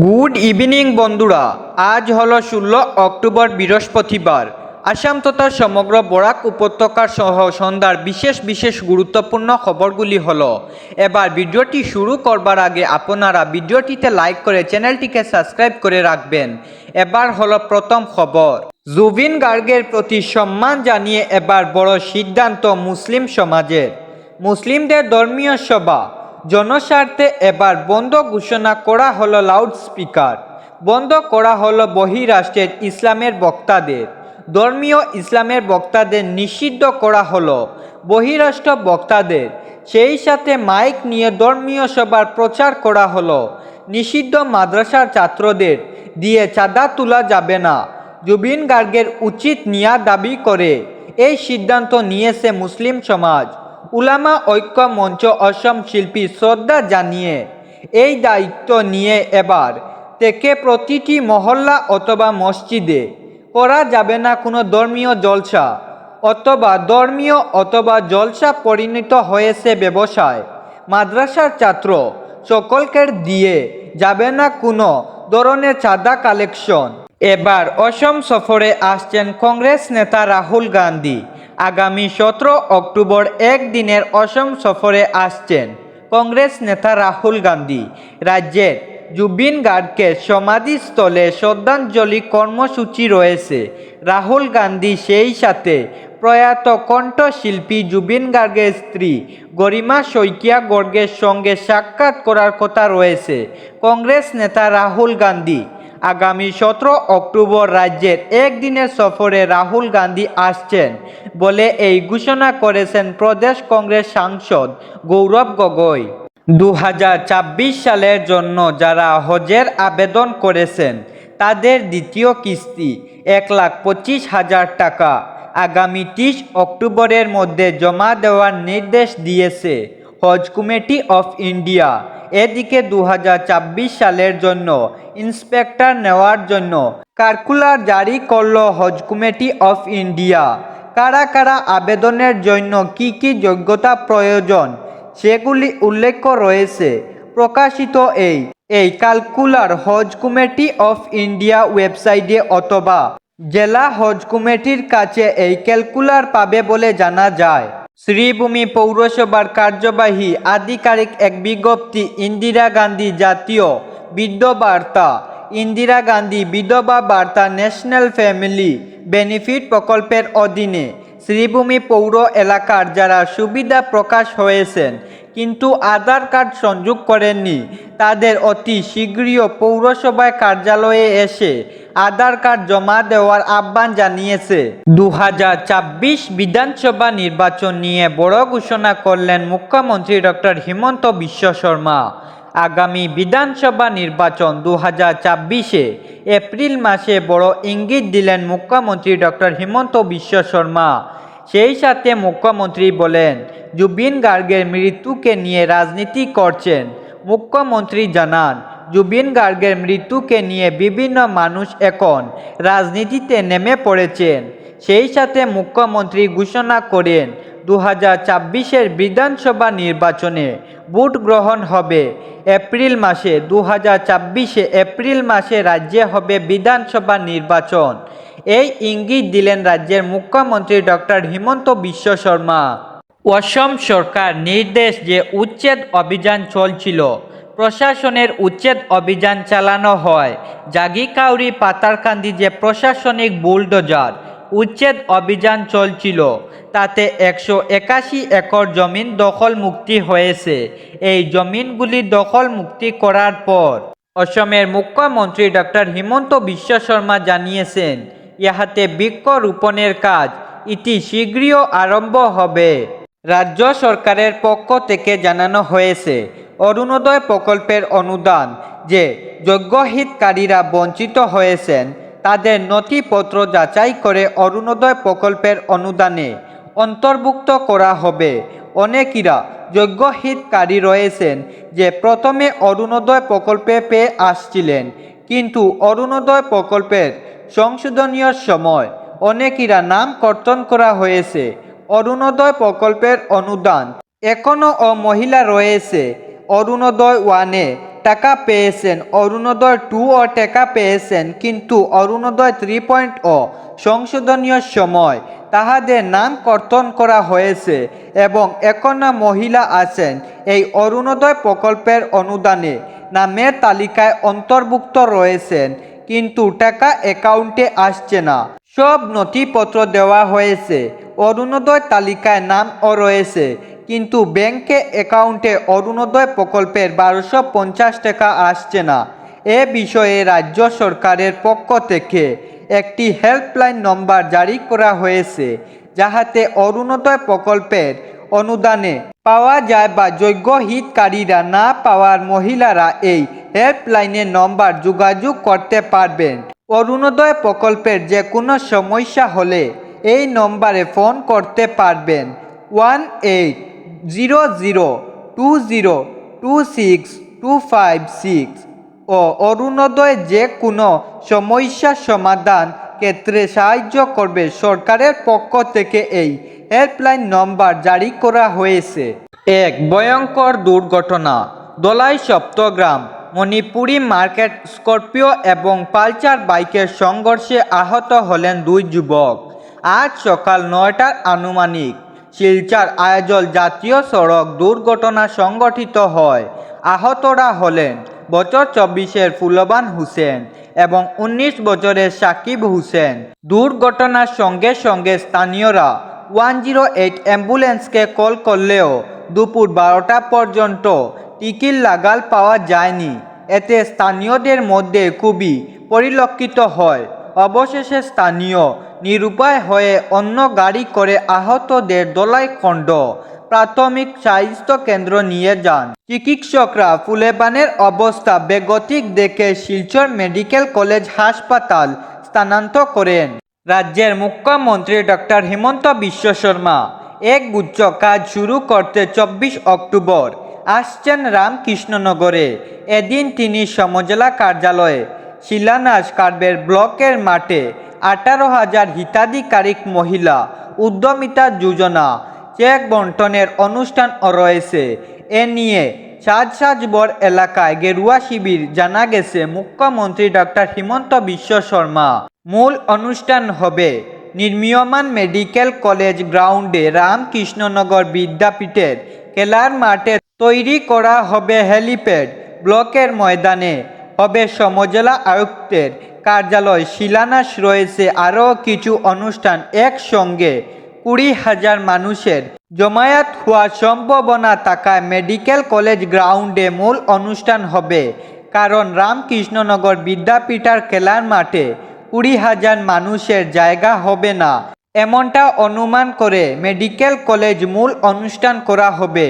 Good evening বন্ধুরা। আজ হলো ষোলো অক্টোবর বৃহস্পতিবার। আসাম তথা সমগ্র বরাক উপত্যকার সহ সন্ধ্যার বিশেষ বিশেষ গুরুত্বপূর্ণ খবরগুলি হল, এবার ভিডিওটি শুরু করবার আগে আপনারা ভিডিওটিতে লাইক করে চ্যানেলটিকে সাবস্ক্রাইব করে রাখবেন। এবার হলো প্রথম খবর। জুবিন গার্গের প্রতি সম্মান জানিয়ে এবার বড় সিদ্ধান্ত মুসলিম সমাজের। মুসলিমদের ধর্মীয় সভা। জনস্বার্থে এবার বন্ধ ঘোষণা করা হলো লাউডস্পিকার বন্ধ করা হলো বহিরাষ্ট্রের ইসলামের বক্তাদের। ধর্মীয় ইসলামের বক্তাদের নিষিদ্ধ করা হলো বহিরাষ্ট্র বক্তাদের। সেই সাথে মাইক নিয়ে ধর্মীয় সভার প্রচার করা হলো। নিষিদ্ধ মাদ্রাসার ছাত্রদের দিয়ে চাঁদা তোলা যাবে না। জুবিন গার্গের উচিত নেওয়া দাবি করে, এই সিদ্ধান্ত নিয়েছে মুসলিম সমাজ। উলামা ঐক্য মঞ্চ অসম শিল্পী শ্রদ্ধা জানিয়ে, এই দায়িত্ব নিয়ে এবার থেকে প্রতিটি মহল্লা অথবা মসজিদে করা যাবে না কোনো ধর্মীয় জলসা অথবা ধর্মীয় অথবা জলসা পরিণত হয়েছে ব্যবসায়। মাদ্রাসার ছাত্র সকলকে দিয়ে যাবে না কোনো ধরনের চাঁদা কালেকশন। এবার অসম সফরে আসছেন কংগ্রেস নেতা রাহুল গান্ধী। আগামী সতেরো অক্টোবর একদিনের অসম সফরে আসছেন কংগ্রেস নেতা রাহুল গান্ধী। রাজ্যের জুবিন গার্গকে সমাধিস্থলে শ্রদ্ধাঞ্জলি কর্মসূচি রয়েছে। রাহুল গান্ধী সেই সাথে প্রয়াত কণ্ঠশিল্পী জুবিন গার্গের স্ত্রী গরিমা শইকিয়া গর্গের সঙ্গে সাক্ষাৎ করার কথা রয়েছে। কংগ্রেস নেতা রাহুল গান্ধী আগামী সতেরো অক্টোবর রাজ্যের একদিনের সফরে রাহুল গান্ধী আসছেন বলে এই ঘোষণা করেছেন প্রদেশ কংগ্রেস সাংসদ গৌরব গগৈ। দু হাজার ছাব্বিশ সালের জন্য যারা হজের আবেদন করেছেন, তাদের দ্বিতীয় কিস্তি এক লাখ পঁচিশ হাজার টাকা। আগামী তিরিশ অক্টোবরের মধ্যে জমা দেওয়ার নির্দেশ দিয়েছে হজ কমিটি অফ ইন্ডিয়া। এদিকে দু সালের জন্য ইন্সপেক্টর নেওয়ার জন্য সার্কুলার জারি করল হজ কমিটি অফ ইন্ডিয়া। কারা কারা আবেদনের জন্য কি কি যোগ্যতা প্রয়োজন সেগুলি উল্লেখ রয়েছে। প্রকাশিত এই এই ক্যালকুলার হজ কমিটি অফ ইন্ডিয়া ওয়েবসাইটে অথবা জেলা হজ কমিটির কাছে এই ক্যালকুলার পাবে বলে জানা যায়। শ্রীভূমি পৌরসভার কার্যবাহী আধিকারিক এক বিজ্ঞপ্তি, ইন্দিরা গান্ধী জাতীয় বিধবার্তা ইন্দিরা গান্ধী বিধবা বার্তা ন্যাশনাল ফ্যামিলি বেনিফিট প্রকল্পের অধীনে শ্রীভূমি পৌর এলাকার যারা সুবিধা প্রকাশ হয়েছেন কিন্তু আধার কার্ড সংযোগ করেননি। তাদের অতি শীঘ্রই পৌরসভায় কার্যালয়ে এসে আধার কার্ড জমা দেওয়ার আহ্বান জানিয়েছে। দু বিধানসভা নির্বাচন নিয়ে বড় ঘোষণা করলেন মুখ্যমন্ত্রী ডক্টর হিমন্ত বিশ্ব শর্মা। আগামী বিধানসভা নির্বাচন দু হাজার এপ্রিল মাসে বড় ইঙ্গিত দিলেন মুখ্যমন্ত্রী ডক্টর হিমন্ত বিশ্ব শর্মা। সেই সাথে মুখ্যমন্ত্রী বলেন, জুবিন গার্গের মৃত্যুকে নিয়ে রাজনীতি করছেন। মুখ্যমন্ত্রী জানান, জুবিন গার্গের মৃত্যুকে নিয়ে বিভিন্ন মানুষ এখন রাজনীতিতে নেমে পড়েছেন। সেই সাথে মুখ্যমন্ত্রী ঘোষণা করেন দু হাজার ছাব্বিশের বিধানসভা নির্বাচনে ভোট গ্রহণ হবে। এপ্রিল মাসে দু হাজার ছাব্বিশে এপ্রিল মাসে রাজ্যে হবে বিধানসভা নির্বাচন। এই ইঙ্গিত দিলেন রাজ্যের মুখ্যমন্ত্রী ডক্টর হিমন্ত বিশ্ব শর্মা। অসম সরকার নির্দেশ যে উচ্ছেদ অভিযান চলছিল, প্রশাসনের উচ্ছেদ অভিযান চালানো হয়। জাগিকাউরি, পাতারকান্দি যে প্রশাসনিক বুলডোজার, উচ্ছেদ অভিযান চলছিল, তাতে একশো একাশি একর জমিন দখল মুক্তি হয়েছে। এই জমিনগুলি দখল মুক্তি করার পর অসমের মুখ্যমন্ত্রী ডক্টর হিমন্ত বিশ্ব শর্মা জানিয়েছেন ইহাতে বৃক্ষরোপণের কাজ ইতি শীঘ্রই আরম্ভ হবে। রাজ্য সরকারের পক্ষ থেকে জানানো হয়েছে, অরুণোদয় প্রকল্পের অনুদান যে যোগ্য হিতকারীরা বঞ্চিত হয়েছেন, তাদের নথিপত্র যাচাই করে অরুণোদয় প্রকল্পের অনুদানে অন্তর্ভুক্ত করা হবে। অনেকেরা যোগ্য হিতকারী রয়েছেন যে প্রথমে অরুণোদয় প্রকল্পে পেয়ে আসছিলেন, কিন্তু অরুণোদয় প্রকল্পের সংশোধনীয় সময়। অনেকেরা নাম কর্তন করা হয়েছে। অরুণোদয় প্রকল্পের অনুদান। এখনও ও মহিলা রয়েছে। অরুণোদয় ওয়ানে টাকা পেয়েছেন। অরুণোদয় টু ও টাকা পেয়েছেন। কিন্তু অরুণোদয় থ্রি পয়েন্ট ও সংশোধনীয় সময়। তাহাদের নাম কর্তন করা হয়েছে এবং এখনও মহিলা আছেন এই অরুণোদয় প্রকল্পের অনুদানে। নামের তালিকায় অন্তর্ভুক্ত রয়েছেন কিন্তু টাকা অ্যাকাউন্টে আসছে না। সব নথিপত্র দেওয়া হয়েছে। অরুণোদয় তালিকায় নামও রয়েছে। কিন্তু ব্যাংকে অ্যাকাউন্টে অরুণোদয় প্রকল্পের বারোশো পঞ্চাশ টাকা আসছে না। এ বিষয়ে রাজ্য সরকারের পক্ষ থেকে একটি হেল্পলাইন নম্বর জারি করা হয়েছে, যাহাতে অরুণোদয় প্রকল্পের অনুদানে। পাওয়া যায় বা যোগ্য হিতকারীরা না পাওয়ার মহিলারা এই হেল্পলাইনের নম্বর যোগাযোগ করতে পারবেন। অরুণোদয় প্রকল্পের যে কোনো সমস্যা হলে এই নম্বরে ফোন করতে পারবেন। One eight zero zero two zero two six two five six ও অরুণোদয় যে কোনো সমস্যা সমাধান ক্ষেত্রে সাহায্য করবে সরকারের পক্ষ থেকে এই হেল্পলাইন নম্বর জারি করা হয়েছে। এক ভয়ঙ্কর দুর্ঘটনা, দোলাই সপ্তগ্রাম, মণিপুরি মার্কেট, স্করপিও এবং পালচার বাইকের সংঘর্ষে আহত হলেন দুই যুবক। আজ সকাল নয়টার আনুমানিক শিলচার আয়োজল জাতীয় সড়ক দুর্ঘটনা সংঘটিত হয়। আহতরা হলেন বছর চব্বিশের ফুলবান হুসেন এবং উনিশ বছরের সাকিব হুসেন। দুর্ঘটনার সঙ্গে সঙ্গে স্থানীয়রা ওয়ান জিরো এইট অ্যাম্বুলেন্সকে কল করলেও দুপুর বারোটা পর্যন্ত টিকিট লাগাল পাওয়া যায়নি। এতে স্থানীয়দের মধ্যে খুবই পরিলক্ষিত হয়। অবশেষে স্থানীয় নিরুপায় হয়ে অন্য গাড়ি করে আহতদের দোলাই খণ্ড প্রাথমিক স্বাস্থ্য কেন্দ্র নিয়ে যান। চিকিৎসকরা ফুলেবানের অবস্থা বেগতিক দেখে শিলচর মেডিকেল কলেজ হাসপাতাল স্থানান্তর করেন। রাজ্যের মুখ্যমন্ত্রী ডক্টর হিমন্ত বিশ্ব শর্মা এক গুচ্ছ কাজ শুরু করতে চব্বিশ অক্টোবর আসছেন রামকৃষ্ণনগরে। এদিন তিনি সমজেলা কার্যালয়ে শিলান্যাস কার্বের ব্লকের মাঠে আঠারো হাজার হিতাধিকারিক মহিলা উদ্যমিতা যোজনা চেক বন্টনের অনুষ্ঠান রয়েছে এ নিয়ে সাজসাজবর এলাকায় গেরুয়া শিবির জানা গেছে মুখ্যমন্ত্রী ডক্টর হিমন্ত বিশ্ব শর্মা মূল অনুষ্ঠান হবে নির্মীয়মান মেডিকেল কলেজ গ্রাউন্ডে রামকৃষ্ণনগর বিদ্যাপীঠের খেলার মাঠে তৈরি করা হবে হেলিপ্যাড ব্লকের ময়দানে। হবে সমজেলা আয়ুক্তের কার্যালয় শিলান্যাস রয়েছে, আরও কিছু অনুষ্ঠান একসঙ্গে। কুড়ি হাজার মানুষের জমায়েত হওয়ার সম্ভাবনা থাকায় মেডিকেল কলেজ গ্রাউন্ডে মূল অনুষ্ঠান হবে। কারণ রামকৃষ্ণনগর বিদ্যাপীঠার খেলার মাঠে কুড়ি হাজার মানুষের জায়গা হবে না। এমনটা অনুমান করে মেডিকেল কলেজ মূল অনুষ্ঠান করা হবে।